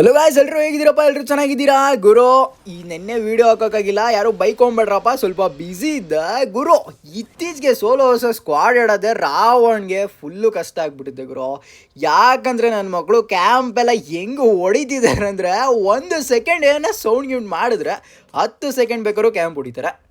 Hello guys ಎಲ್ಲರೂ ಹೇಗಿದ್ದೀರಪ್ಪ? ಎಲ್ಲರೂ ಚೆನ್ನಾಗಿದ್ದೀರಾ? ಗುರು, ಈ ನೆನ್ನೆ ವಿಡಿಯೋ ಹಾಕೋಕ್ಕಾಗಿಲ್ಲ. ಯಾರು ಬೈಕ್ ಹೋಗ್ಬೇಡ್ರಪ್ಪ ಸ್ವಲ್ಪ ಬ್ಯುಸಿ ಇದ್ದ. ಗುರು, ಇತ್ತೀಚೆಗೆ ಸೋಲೋ ಹೊಸ ಸ್ಕ್ವಾಡ್ ಆಡೋದೆ ರಾವಣ್ಗೆ ಫುಲ್ಲು ಕಷ್ಟ ಆಗ್ಬಿಟ್ಟಿದೆ ಗುರು. ಯಾಕಂದರೆ ನನ್ನ ಮಕ್ಕಳು ಕ್ಯಾಂಪ್ ಎಲ್ಲ ಹೆಂಗೆ ಹೊಡಿತಿದ್ದಾರೆ ಅಂದರೆ ಒಂದು ಸೆಕೆಂಡ್ ಏನೋ ಸೌಂಡ್ ಗಿಂಡ್ ಮಾಡಿದ್ರೆ, ಹತ್ತು ಸೆಕೆಂಡ್ ಬೇಕಾದ್ರೂ ಕ್ಯಾಂಪ್ ಹೊಡಿತಾರೆ.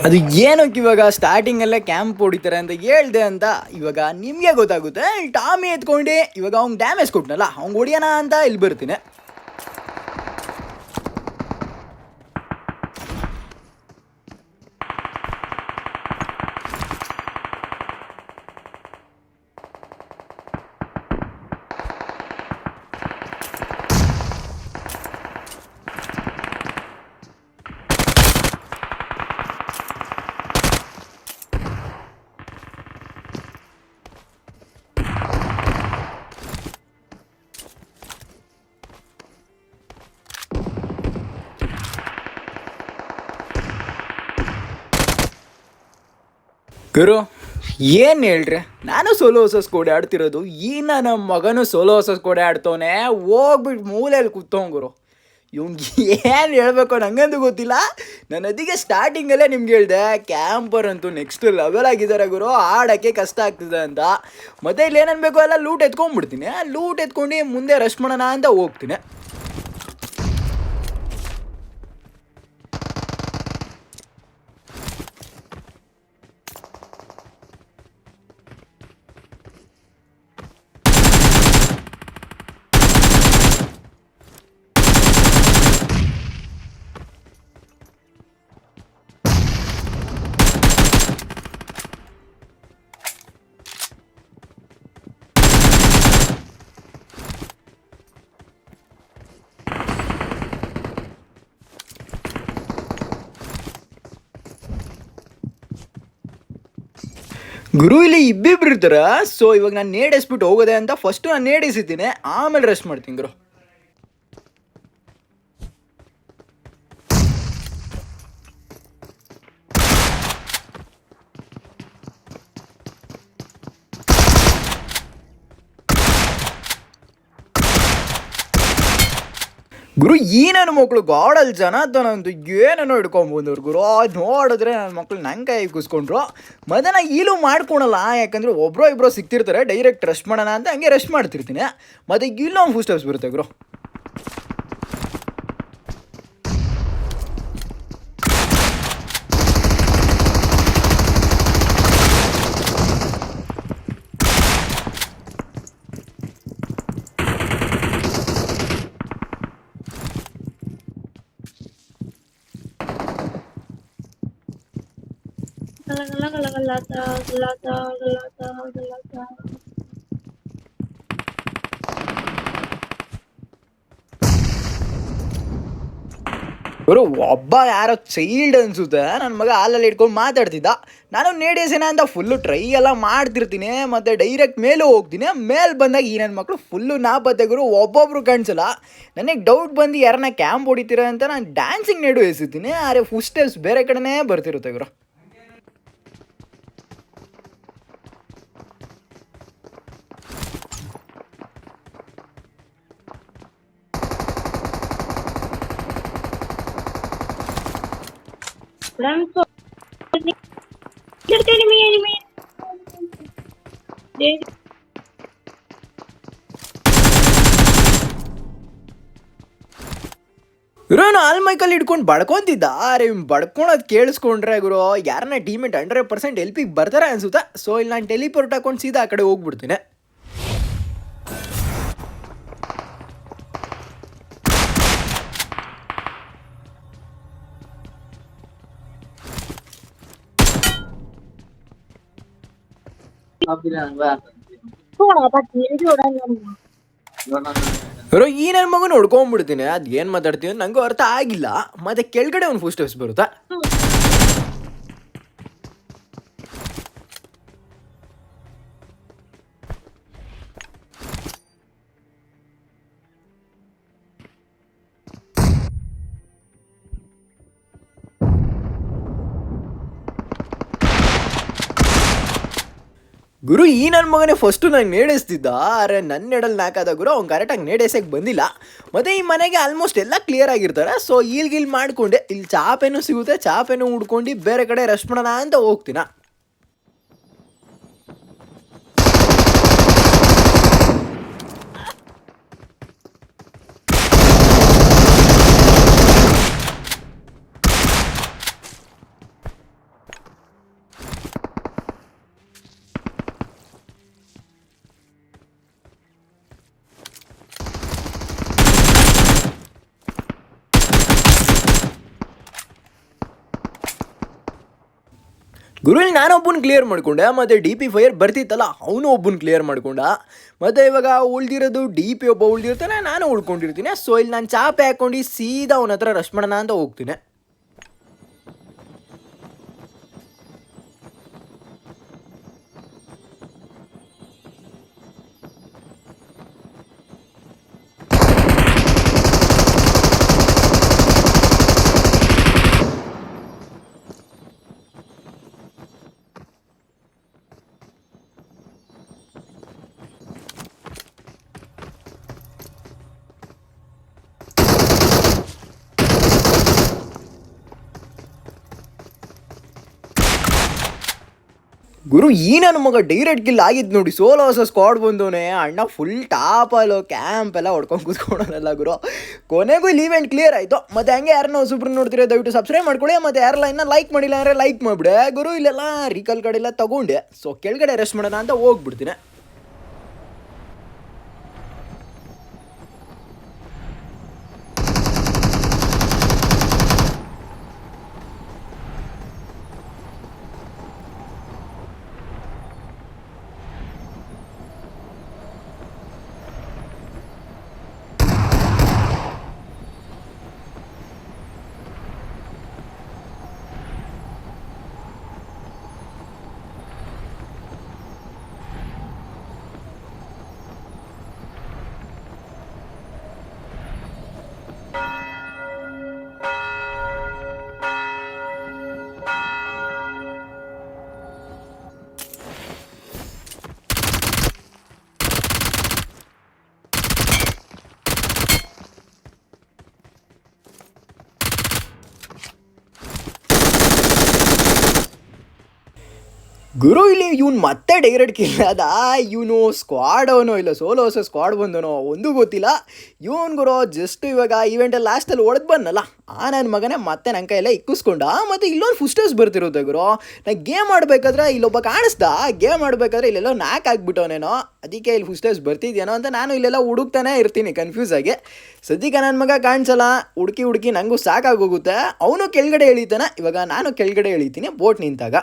ಅದು ಏನಕ್ಕೆ ಇವಾಗ ಸ್ಟಾರ್ಟಿಂಗಲ್ಲೇ ಕ್ಯಾಂಪ್ ಹೊಡಿತಾರೆ ಅಂತ ಹೇಳ್ದೆ ಅಂತ ಇವಾಗ ನಿಮಗೆ ಗೊತ್ತಾಗುತ್ತೆ. ಟಾಮಿ ಎತ್ಕೊಂಡು, ಇವಾಗ ಅವ್ನು ಡ್ಯಾಮೇಜ್ ಕೊಟ್ಟನಲ್ಲ ಅವ್ನು ಹೊಡಿಯೋಣ ಅಂತ ಇಲ್ಲಿ ಬರ್ತೀನಿ. ಗುರು, ಏನು ಹೇಳ್ರಿ? ನಾನು ಸೋಲೋ ಹೊಸ ಕೋಡೆ ಆಡ್ತಿರೋದು. ಈ ನನ್ನ ಮಗನು ಸೋಲೋ ಹೊಸ ಕೋಡೆ ಆಡ್ತವನೆ. ಹೋಗ್ಬಿಟ್ಟು ಮೂಲೆಯಲ್ಲಿ ಕೂತವ್ ಗುರು. ಇವ್ನಿಗೆ ಏನು ಹೇಳ್ಬೇಕು ನಂಗಂದು ಗೊತ್ತಿಲ್ಲ. ನಾನು ಸ್ಟಾರ್ಟಿಂಗ್ ಸ್ಟಾರ್ಟಿಂಗಲ್ಲೇ ನಿಮ್ಗೆ ಹೇಳಿದೆ. ಕ್ಯಾಂಪರ್ ಅಂತೂ ನೆಕ್ಸ್ಟ್ ಲೆವೆಲ್ ಆಗಿದ್ದಾರೆ ಗುರು. ಆಡೋಕ್ಕೆ ಕಷ್ಟ ಆಗ್ತಿದೆ ಅಂತ. ಮತ್ತೆ ಇಲ್ಲಿ ಏನನ್ಬೇಕು ಎಲ್ಲ ಲೂಟ್ ಎತ್ಕೊಂಡ್ಬಿಡ್ತೀನಿ ಲೂಟ್ ಎತ್ಕೊಂಡು ಮುಂದೆ ರಶ್ ಮಾಡೋಣ ಅಂತ ಹೋಗ್ತೀನಿ. ಗುರು ಇಲ್ಲಿ ಇಬ್ಬಿಬ್ರು ಇರ್ತಾರ. ಸೊ ಇವಾಗ ನಾನು ನೇಡಿಸ್ಬಿಟ್ಟು ಹೋಗೋದೆ ಅಂತ ಫಸ್ಟ್ ನಾನು ನೇಡಿಸಿದ್ದೀನಿ ಆಮೇಲೆ ರೆಸ್ಟ್ ಮಾಡ್ತೀನಿ ಗುರು ಗುರು ಈ ನನ್ನ ಮಕ್ಕಳು ಗಾಡಲ್ಲಿ ಜನ ಅಂತೂ ಏನೇನೋ ಹಿಡ್ಕೊಂಬಂದವ್ರು ಗುರು. ನೋಡಿದ್ರೆ ನನ್ನ ಮಕ್ಳು ನಂಗೆ ಕೈ ಕೂಸ್ಕೊಂಡ್ರು. ಮತ್ತೆ ನಾ ಈಲು ಮಾಡ್ಕೊಳಲ್ಲ, ಯಾಕಂದ್ರೆ ಒಬ್ರೋ ಇಬ್ರೋ ಸಿಗ್ತಿರ್ತಾರೆ ಡೈರೆಕ್ಟ್ ರೆಸ್ಟ್ ಮಾಡೋಣ ಅಂತ ಹಂಗೆ ರೆಸ್ಟ್ ಮಾಡ್ತಿರ್ತೀನಿ. ಮತ್ತೆ ಇಲ್ಲೊಂದು ಫುಲ್ ಸ್ಟೆಪ್ಸ್ ಬರುತ್ತೆ ಗುರು. Galata. ಗುರು, ಒಬ್ಬ ಯಾರೋ ಚೈಲ್ಡ್ ಅನ್ಸುತ್ತೆ. ನನ್ನ ಮಗ ಹಾಲಲ್ಲಿ ಇಟ್ಕೊಂಡು ಮಾತಾಡ್ತಿದ್ದ. ನಾನು ನೇಡೇಸೇನ ಅಂತ ಫುಲ್ಲು ಟ್ರೈ ಎಲ್ಲ ಮಾಡ್ತಿರ್ತೀನಿ. ಮತ್ತು ಡೈರೆಕ್ಟ್ ಮೇಲೂ ಹೋಗ್ತೀನಿ. ಮೇಲೆ ಬಂದಾಗ ಈ ನನ್ನ ಮಕ್ಕಳು ಫುಲ್ಲು ನಾ ಗುರು. ಒಬ್ಬೊಬ್ರು ಕಾಣಿಸಲ್ಲ. ನನಗೆ ಡೌಟ್ ಬಂದು ಯಾರನ್ನ ಕ್ಯಾಂಪ್ ಹೊಡಿತೀರ ಅಂತ ನಾನು ಡ್ಯಾನ್ಸಿಂಗ್ ನೆಡು ಎಸಿತೀನಿ ಆದರೆ ಫುಲ್ ಸ್ಟೆಪ್ಸ್ ಬೇರೆ ಕಡೆನೇ ಬರ್ತಿರುತ್ತೆ ಗುರು. ಗುರು ಆಲ್ ಮೈಕಲ್ ಹಿಡ್ಕೊಂಡು ಬಡ್ಕೊಂತಿದ್ದ. ಅರೆ ಬಡ್ಕೊಳೋದು ಕೇಳಿಸ್ಕೊಂಡ್ರೆ ಗುರು, ಯಾರನ್ನ ಟೀಮೇಟ್ ಹಂಡ್ರೆಡ್ ಪರ್ಸೆಂಟ್ ಎಲ್ಪಿಗೆ ಬರ್ತಾರೆ ಅನ್ಸುತ್ತಾ? ಸೊ ಇಲ್ಲಿ ನಾನು ಟೆಲಿಪೋರ್ಟ್ ಹಾಕೊಂಡು ಸೀದಾ ಆ ಕಡೆ ಹೋಗ್ಬಿಡ್ತೀನಿ. ಗುರು ಈ ನನ್ನ ಮಗನ ಅದ್ ಏನ್ ಮಾತಾಡ್ತೀನಿ ಅಂತ ನಂಗೂ ಅರ್ಥ ಆಗಿಲ್ಲ. ಮತ್ತೆ ಕೆಳಗಡೆ ಒಂದು ಫುಲ್ ಸ್ಟೆಪ್ಸ್ ಬರುತ್ತಾ? ಗುರು, ಈ ನನ್ನ ಮಗನೇ ಫಸ್ಟು ನಂಗೆ ನೇಡಿಸ್ತಿದ್ದ. ಅರೆ ನನ್ನ ನೆಡಲ್ ನಾಕಾದ ಗುರು, ಅವ್ನು ಕರೆಕ್ಟಾಗಿ ನೇಡೇಸಕ್ಕೆ ಬಂದಿಲ್ಲ. ಮತ್ತು ಈ ಮನೆಗೆ ಆಲ್ಮೋಸ್ಟ್ ಎಲ್ಲ ಕ್ಲಿಯರ್ ಆಗಿರ್ತಾರೆ. ಸೊ ಇಲ್ಲಿ ಗಿಲ್ ಮಾಡಿಕೊಂಡೆ. ಇಲ್ಲಿ ಚಾಪೇನೂ ಸಿಗುತ್ತೆ, ಚಾಪೇನೂ ಉಡ್ಕೊಂಡು ಬೇರೆ ಕಡೆ ರೆಸ್ಟ್ ಮಾಡೋಣ ಅಂತ ಹೋಗ್ತೀನ. ಗುರು ನಾನೊಬ್ಬನ ಕ್ಲಿಯರ್ ಮಾಡಿಕೊಂಡೆ, ಮತ್ತು ಡಿ ಪಿ ಫೈರ್ ಬರ್ತಿತ್ತಲ್ಲ, ಅವನು ಒಬ್ಬನ ಕ್ಲಿಯರ್ ಮಾಡಿಕೊಂಡ. ಮತ್ತು ಇವಾಗ ಉಳ್ದಿರೋದು ಡಿ ಪಿ ಒಬ್ಬ ಉಳ್ದಿರ್ತಾನೆ, ನಾನು ಉಳ್ಕೊಂಡಿರ್ತೀನಿ. ಸೊ ಇಲ್ಲಿ ನಾನು ಚಾಪೆ ಹಾಕೊಂಡು ಸೀದಾ ಅವನ ಹತ್ರ ರಶ್ ಮಾಡೋಣ ಅಂತ ಹೋಗ್ತೀನಿ. ಗುರು ಈ ನನ್ನ ಮಗ ಡೈರೆಕ್ಟ್ ಕಿಲ್ ಆಗಿದ್ ನೋಡಿ. ಸೋಲೋ ಹೊಸ ಸ್ಕ್ವಾಡ್ ಬಂದವನೆ. ಅಣ್ಣ ಫುಲ್ ಟಾಪಲ್ಲೋ ಕ್ಯಾಂಪ್ ಎಲ್ಲ ಹೊಡ್ಕೊಂಡು ಕೂತ್ಕೊಳ್ಳೋಣಲ್ಲ ಗುರು. ಕೊನೆಗೂ ಇಲ್ಲಿ ಇವೆಂಟ್ ಕ್ಲಿಯರ್ ಆಯಿತು. ಮತ್ತೆ ಹಂಗೆ ಯಾರನ್ನ ಸೂಪರ್ ನೋಡ್ತೀರಾ, ದಯವಿಟ್ಟು ಸಬ್ಸ್ಕ್ರೈಬ್ ಮಾಡ್ಕೊಳ್ಳಿ. ಮತ್ತೆ ಯಾರಲ್ಲ ಇನ್ನೂ ಲೈಕ್ ಮಾಡಿಲ್ಲ ಅಂದರೆ ಲೈಕ್ ಮಾಡಿಬಿಡೆ. ಗುರು, ಇಲ್ಲೆಲ್ಲ ರೀಕಲ್ ಕಡೆ ಎಲ್ಲ ತಗೊಂಡೆ. ಸೊ ಕೆಳಗಡೆ ರೆಸ್ಟ್ ಮಾಡೋಣ ಅಂತ ಹೋಗ್ಬಿಡ್ತೀನಿ. ಗುರು ಇಲ್ಲಿ ಇವ್ನು ಮತ್ತೆ ಡೈರೆಕ್ಟ್ ಕಿಲ್ ಅದ ಇವನು ಸ್ಕ್ವಾಡ್ ಅವನೋ ಇಲ್ಲ ಸೋಲೋ ಹೊಸ ಸ್ಕ್ವಾಡ್ ಬಂದನೋ ಒಂದು ಗೊತ್ತಿಲ್ಲ. ಇವನ್ ಗುರು ಜಸ್ಟ್ ಇವಾಗ ಈವೆಂಟಲ್ಲಿ ಲಾಸ್ಟಲ್ಲಿ ಹೊಡೆದು ಬಂದಲ್ಲ ಆ ನನ್ನ ಮಗನೇ ಮತ್ತೆ ನನ್ನ ಕೈಯೆಲ್ಲ ಇಕ್ಕಿಸ್ಕೊಂಡ. ಮತ್ತೆ ಇಲ್ಲೊಂದು ಫುಸ್ಟರ್ಸ್ ಬರ್ತಿರುತ್ತೆ ಗುರು. ನಾ ಗೇಮ್ ಆಡ್ಬೇಕಾದ್ರೆ ಇಲ್ಲೊಬ್ಬ ಕಾಣಿಸ್ದ. ಗೇಮ್ ಆಡ್ಬೇಕಾದ್ರೆ ಇಲ್ಲೆಲ್ಲೋ ನಾಕ್ ಆಗ್ಬಿಟ್ಟವನೇನೋ. ಅದಕ್ಕೆ ಇಲ್ಲಿ ಫುಸ್ಟರ್ಸ್ ಬರ್ತಿದ್ಯೇನೋ ಅಂತ ನಾನು ಇಲ್ಲೆಲ್ಲ ಹುಡುಕ್ತಾನೆ ಇರ್ತೀನಿ ಕನ್ಫ್ಯೂಸ್ ಆಗಿ. ಸದ್ಯಕ್ಕೆ ನನ್ನ ಮಗ ಕಾಣಿಸಲ್ಲ. ಹುಡುಕಿ ಹುಡುಕಿ ನನಗೂ ಸಾಕಾಗೋಗುತ್ತೆ ಅವನು ಕೆಳಗಡೆ ಎಳಿತಾನೆ. ಇವಾಗ ನಾನು ಕೆಳಗಡೆ ಎಳಿತೀನಿ. ಬೋಟ್ ನಿಂತಾಗ.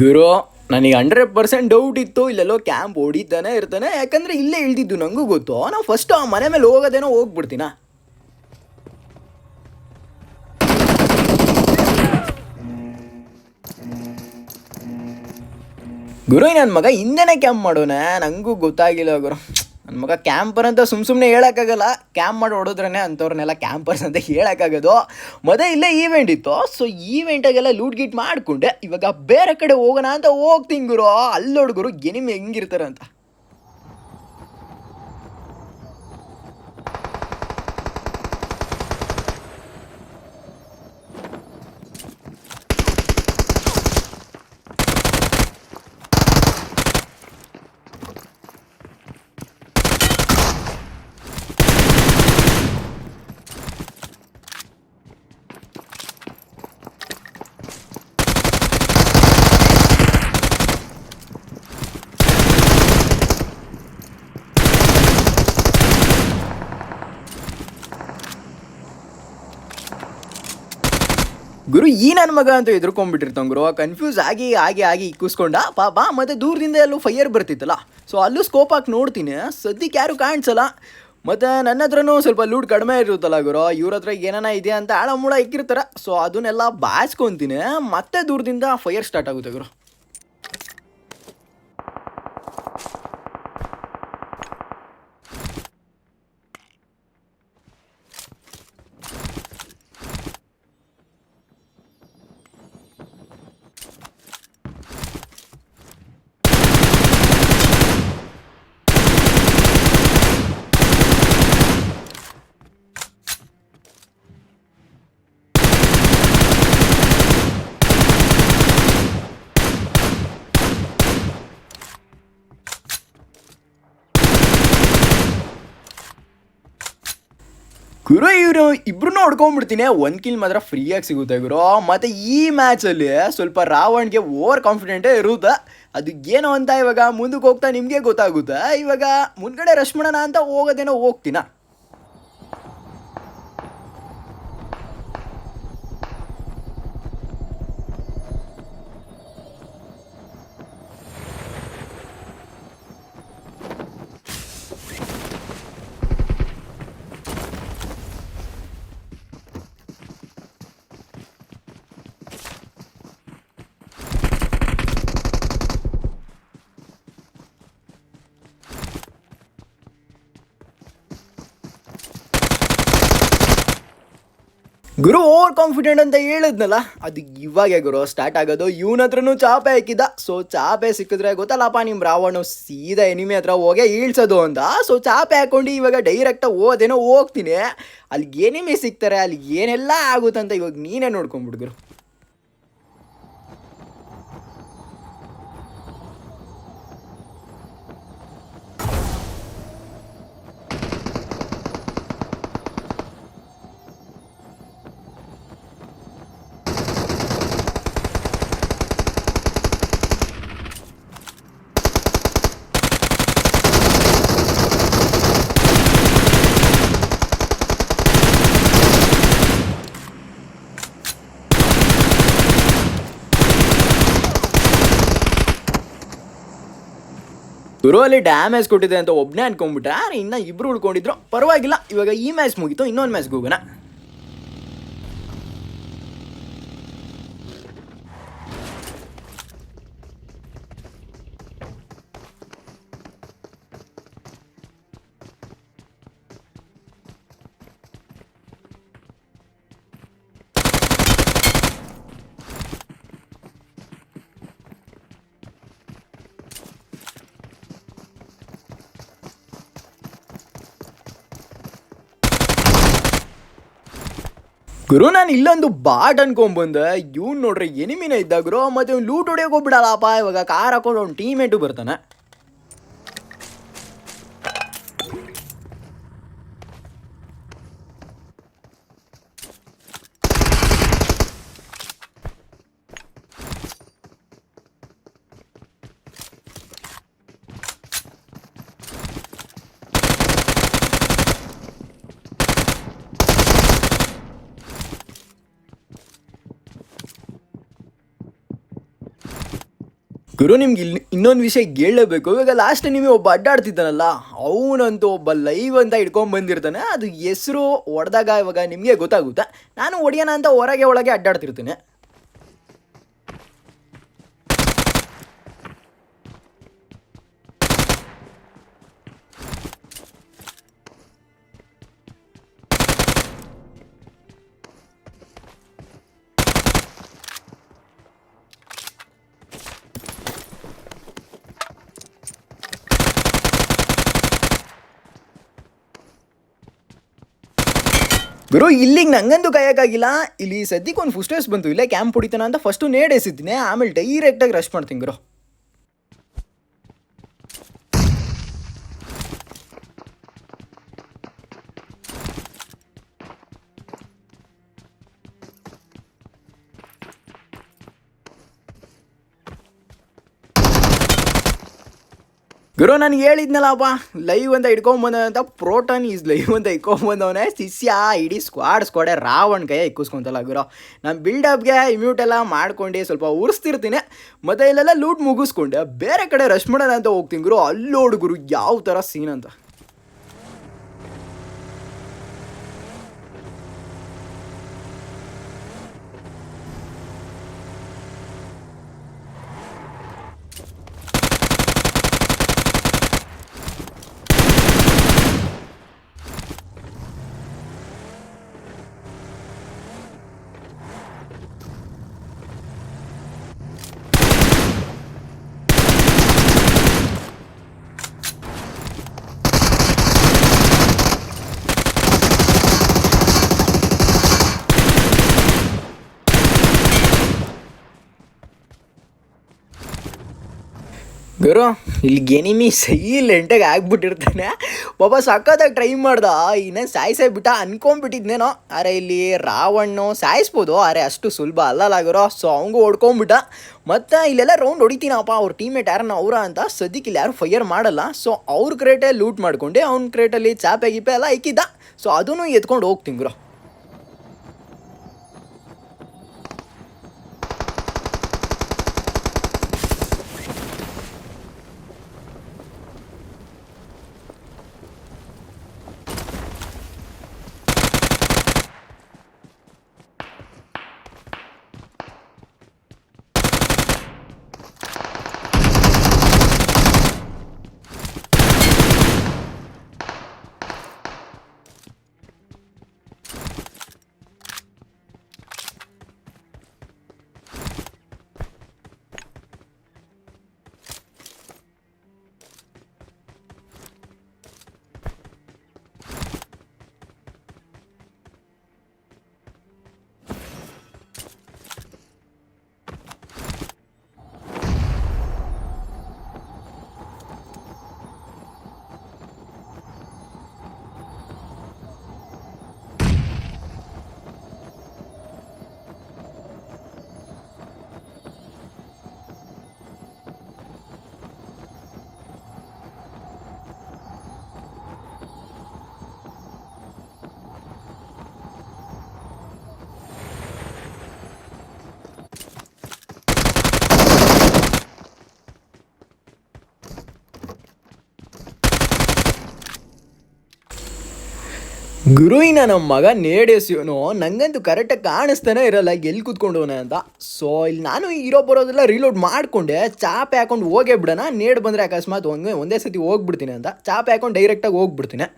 ಗುರು, ನನಗೆ ಹಂಡ್ರೆಡ್ ಪರ್ಸೆಂಟ್ ಡೌಟ್ ಇತ್ತು. ಇಲ್ಲೆಲ್ಲೋ ಕ್ಯಾಂಪ್ ಹೊಡಿತಾನೆ ಇರ್ತಾನೆ. ಯಾಕಂದ್ರೆ ಇಲ್ಲೇ ಇಳ್ದಿದ್ದು ನನಗೂ ಗೊತ್ತು. ನಾವು ಫಸ್ಟ್ ಆ ಮನೆ ಮೇಲೆ ಹೋಗೋದೇನೋ ಹೋಗ್ಬಿಡ್ತೀನ? ಗುರು ನನ್ನ ಮಗ ಹಿಂದೆನೇ ಕ್ಯಾಂಪ್ ಮಾಡೋಣ ನನಗೂ ಗೊತ್ತಾಗಿಲ್ಲ ಗುರು. ನನ್ನ ಮಗ ಕ್ಯಾಂಪರ್ ಅಂತ ಸುಮ್ಮ ಸುಮ್ಮನೆ ಹೇಳೋಕ್ಕಾಗಲ್ಲ. ಕ್ಯಾಂಪ್ ಮಾಡಿ ಹೊಡೋದ್ರೇ ಅಂಥವ್ರನ್ನೆಲ್ಲ ಕ್ಯಾಂಪರ್ಸ್ ಅಂತ ಹೇಳೋಕ್ಕಾಗೋದು. ಮೊದಲೇ ಇಲ್ಲೇ ಈವೆಂಟ್ ಇತ್ತು. ಸೊ ಈವೆಂಟಾಗೆಲ್ಲ ಲೂಟ್ ಗೀಟ್ ಮಾಡಿಕೊಂಡೆ. ಇವಾಗ ಬೇರೆ ಕಡೆ ಹೋಗೋಣ ಅಂತ ಹೋಗ್ತಿಂಗುರು ಗುರು. ಹುಡುಗರು ಗುರು ಎನಿಮೆ ಹೆಂಗಿರ್ತಾರೆ ಅಂತ ಗುರು ಈ ನನ್ನ ಮಗ ಅಂತ ಎದುರ್ಕೊಂಡ್ಬಿಟ್ಟಿರ್ತಾವ ಗುರು. ಕನ್ಫ್ಯೂಸ್ ಆಗಿ ಆಗಿ ಆಗಿ ಕೂಸ್ಕೊಂಡ ಪಾಪ ಮತ್ತೆ ದೂರದಿಂದ ಎಲ್ಲೂ ಫೈಯರ್ ಬರ್ತಿತ್ತಲ್ಲ. ಸೊ ಅಲ್ಲೂ ಸ್ಕೋಪ್ ಹಾಕಿ ನೋಡ್ತೀನಿ. ಸದ್ಯಕ್ಕೆ ಯಾರು ಕಾಣಿಸಲ್ಲ. ಮತ್ತು ನನ್ನ ಹತ್ರನೂ ಸ್ವಲ್ಪ ಲೂಟ್ ಕಡಿಮೆ ಇರುತ್ತಲ್ಲ ಗುರು. ಇವ್ರ ಹತ್ರ ಏನಾನ ಇದೆ ಅಂತ ಆಳ ಮೂಳ ಇಕ್ಕಿರ್ತಾರೆ. ಸೊ ಅದನ್ನೆಲ್ಲ ಬಾಚ್ಕೊತೀನಿ ಮತ್ತೆ ದೂರದಿಂದ ಫೈಯರ್ ಸ್ಟಾರ್ಟ್ ಆಗುತ್ತೆ ಗುರು. ಗುರು ಇವರು ಇಬ್ರು ಹೊಡ್ಕೊಂಡ್ಬಿಡ್ತೀನಿ ಒಂದು ಕಿಲ್ ಮಾತ್ರ ಫ್ರೀಯಾಗಿ ಸಿಗುತ್ತೆ ಗುರು. ಮತ್ತು ಈ ಮ್ಯಾಚಲ್ಲಿ ಸ್ವಲ್ಪ ರಾವಣ್ಗೆ ಓವರ್ ಕಾನ್ಫಿಡೆಂಟೇ ಇರುತ್ತೆ. ಅದು ಏನು ಅಂತ ಇವಾಗ ಮುಂದಕ್ಕೆ ಹೋಗ್ತಾ ನಿಮಗೆ ಗೊತ್ತಾಗುತ್ತೆ. ಇವಾಗ ಮುಂದ್ಗಡೆ ರಶ್ ಅಂತ ಹೋಗೋದೇನೋ ಹೋಗ್ತೀನ ಗುರು ಓವರ್ ಕಾನ್ಫಿಡೆಂಟ್ ಅಂತ ಹೇಳಿದ್ನಲ್ಲ? ಅದು ಇವಾಗೆ ಗುರು ಸ್ಟಾರ್ಟ್ ಆಗೋದು. ಇವನ ಹತ್ರನೂ ಚಾಪೆ ಹಾಕಿದ್ದ. ಸೊ ಚಾಪೆ ಸಿಕ್ಕಿದ್ರೆ ಗೊತ್ತಲ್ಲಪ್ಪ ನಿಮ್ಮ ರಾವಣ ಸೀದಾ ಎನಿಮಿ ಹತ್ರ ಹೋಗೇ ಈಳ್ಸೋದು ಅಂತ. ಸೊ ಚಾಪೆ ಹಾಕೊಂಡು ಇವಾಗ ಡೈರೆಕ್ಟಾಗಿ ಓದೇನೋ ಹೋಗ್ತೀನಿ. ಅಲ್ಲಿ ಎನಿಮಿ ಸಿಗ್ತಾರೆ? ಅಲ್ಲಿ ಏನೆಲ್ಲ ಆಗುತ್ತಂತ ಇವಾಗ ನೀನೇ ನೋಡ್ಕೊಂಬಿಡು ಅಲ್ಲಿ ಡ್ಯಾಮೇಜ್ ಕೊಟ್ಟಿದೆ ಅಂತ ಒಬ್ಬನೇ ಅನ್ಕೊಂಡ್ಬಿಟ್ರೆ ಇನ್ನ ಇಬ್ರು ಉಳ್ಕೊಂಡಿದ್ರು, ಪರವಾಗಿಲ್ಲ, ಇವಾಗ ಈ ಮ್ಯಾಚ್ ಮುಗೀತು, ಇನ್ನೊಂದು ಮ್ಯಾಚ್ ಹೋಗೋಣ. ಗುರು, ನಾನು ಇಲ್ಲೊಂದು ಬಾಟ್ ಅನ್ಕೊಂಬಂದೆ ಇವ್ನು ನೋಡ್ರಿ ಎನಿಮಿನ ಇದ್ದ ಗುರು ಮತ್ತೆ ಅವ್ನು ಲೂಟ್ ಹೊಡಿಯೋಕೆ ಹೋಗ್ಬಿಡಲ್ಲಪ್ಪ. ಇವಾಗ ಕಾರ್ ಹಾಕೊಂಡು ಅವ್ನು ಟೀಮೇಟು ಬರ್ತಾನೆ. ಗುರು ನಿಮ್ಗೆ ಇಲ್ಲಿ ಇನ್ನೊಂದು ವಿಷಯ ಹೇಳಲೇಬೇಕು ಇವಾಗ ಲಾಸ್ಟ್ ನಿಮಗೆ ಒಬ್ಬ ಅಡ್ಡಾಡ್ತಿದ್ದಾನಲ್ಲ, ಅವನಂತೂ ಒಬ್ಬ ಲೈವ್ ಅಂತ ಇಟ್ಕೊಂಡ್ ಬಂದಿರ್ತಾನೆ. ಅದು ಹೆಸರು ಹೊಡೆದಾಗ ಇವಾಗ ನಿಮಗೆ ಗೊತ್ತಾಗುತ್ತೆ. ನಾನು ಹೊಡಿಯೋಣ ಅಂತ ಹೊರಗೆ ಒಳಗೆ ಅಡ್ಡಾಡ್ತಿರ್ತೀನಿ. ಗುರು ಇಲ್ಲಿಗೆ ನಂಗಂತೂ ಕಾಯಕ್ಕಾಗಿಲ್ಲ. ಇಲ್ಲಿ ಸದ್ಯಕ್ಕೆ ಒಂದು ಫುಸ್ಟೇಸ್ ಬಂತು. ಇಲ್ಲೇ ಕ್ಯಾಂಪ್ ಹೊಡಿತಾನ ಅಂತ ಫಸ್ಟು ನೇಡ್ ಎಸಿದ್ದೀನಿ. ಆಮೇಲೆ ಡೈರೆಕ್ಟಾಗಿ ರಶ್ ಮಾಡ್ತೀನಿ ಗುರು ಗುರು ಹೇಳಿದ್ನಲ್ಲ ಹೇಳಿದ್ನಲ್ಲಪ್ಪ ಲೈವ್ ಅಂತ ಇಟ್ಕೊಂಬಂದ ಅಂತ ಪ್ರೋಟನ್ ಈಸ್ ಲೈವ್ ಅಂತ ಇಟ್ಕೊಂಬಂದವನೇ ಶಿಷ್ಯ, ಇಡೀ ಸ್ಕ್ವಾಡ್ ಸ್ಕ್ವಾಡೆ ರಾವಣ್ ಕೈ ಇಕ್ಕಿಸ್ಕೊಂತಲ್ಲ ಗುರು. ನಾನು ಬಿಲ್ಡಪ್ಗೆ ಇಮ್ಯೂಟ್ ಎಲ್ಲ ಮಾಡ್ಕೊಂಡು, ಸ್ವಲ್ಪ ಉರಿಸ್ತಿರ್ತೀನಿ. ಮತ್ತೆ ಇಲ್ಲೆಲ್ಲ ಲೂಟ್ ಮುಗಿಸ್ಕೊಂಡೆ. ಬೇರೆ ಕಡೆ ರಶ್ ಮಾಡೋಣ ಅಂತ ಹೋಗ್ತೀನಿ ಗುರು. ಅಲ್ಲೋಡು ಗುರು, ಯಾವ ಥರ ಸೀನ್ ಅಂತ. ಗುರು ಇಲ್ಲಿ ಗೆನಿಮಿ ಸೈಲೆಂಟಾಗಿ ಆಗ್ಬಿಟ್ಟಿರ್ತಾನೆ. ಪಾಪ ಸಖತ್ತಾಗಿ ಟ್ರೈ ಮಾಡ್ದ. ಇನ್ನೇ ಸಾಯಿಸೇ ಬಿಟ್ಟ ಅನ್ಕೊಂಬಿಟ್ಟಿದ್ನೇನೋ ಅರೆ ಇಲ್ಲಿ ರಾವಣ್ಣು ಸಾಯಿಸ್ಬೋದು. ಅರೆ ಅಷ್ಟು ಸುಲಭ ಅಲ್ಲಲ್ಲ ಗುರು ಸೊ ಅವಂಗೂ ಹೊಡ್ಕೊಂಬಿಟ್ಟ. ಮತ್ತು ಇಲ್ಲೆಲ್ಲ ರೌಂಡ್ ಹೊಡಿತೀನಪ್ಪ. ಅವ್ರ ಟೀಮೇಟ್ ಯಾರನ್ನ ಅವರ ಅಂತ ಸದ್ಯಕ್ಕೆ ಇಲ್ಲಿ ಯಾರು ಫೈಯರ್ ಮಾಡಲ್ಲ. ಸೊ ಅವ್ರ ಕ್ರೇಟೇ ಲೂಟ್ ಮಾಡ್ಕೊಂಡು. ಅವ್ನ ಕ್ರೇಟಲ್ಲಿ ಚಾಪೆ ಗೀಪೆ ಎಲ್ಲ ಇಕ್ಕಿದ್ದ. ಸೊ ಅದನ್ನು ಎತ್ಕೊಂಡು ಹೋಗ್ತೀನಿ ಗುರು. ಗುರುವಿನ ನಮ್ಮ ಮಗ ನೇಡೇಸಿಯೋನು ನಂಗಂತೂ ಕರೆಕ್ಟಾಗಿ ಕಾಣಿಸ್ತಾನೆ ಇರಲ್ಲ, ಎಲ್ಲಿ ಕೂತ್ಕೊಂಡವನೆ ಅಂತ. ಸೊ ಇಲ್ಲಿ ನಾನು ಇರೋ ಬರೋದೆಲ್ಲ ರೀಲೋಡ್ ಮಾಡಿಕೊಂಡೆ, ಚಾಪೆ ಹಾಕೊಂಡು ಹೋಗೇ ಬಿಡೋಣ. ನೇಡ್ ಬಂದರೆ ಅಕಸ್ಮಾತ್ ಒಂದೇ ಒಂದೇ ಸತಿ ಹೋಗ್ಬಿಡ್ತೀನಿ ಅಂತ. ಚಾಪೆ ಹಾಕೊಂಡು ಡೈರೆಕ್ಟಾಗಿ ಹೋಗ್ಬಿಡ್ತೀನಿ.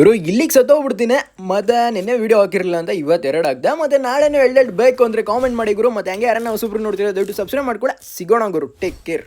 ಗುರು, ಇಲ್ಲಿಗೆ ಸತ್ತೋಗ್ಬಿಡ್ತೀನಿ. ಮತ್ತೆ ನಿನ್ನೆ ವಿಡಿಯೋ ಹಾಕಿರಲಿಲ್ಲ ಅಂತ ಇವತ್ತು ಎರಡು ಆಗ್ದೆ ಮತ್ತೆ ನಾಳೆನೂ ಎರಡೆರಡು ಬೇಕು ಅಂದರೆ ಕಾಮೆಂಟ್ ಮಾಡಿ ಗುರು. ಮತ್ತೆ ಹಂಗೆ ಯಾರನ್ನ ಹೊಸಬ್ರು ನೋಡ್ತೀರಾ ದಯವಿಟ್ಟು ಸಬ್ಸ್ಕ್ರೈಬ್ ಮಾಡ್ಕೊಡ ಸಿಗೋಣ ಗುರು ಟೇಕ್ ಕೇರ್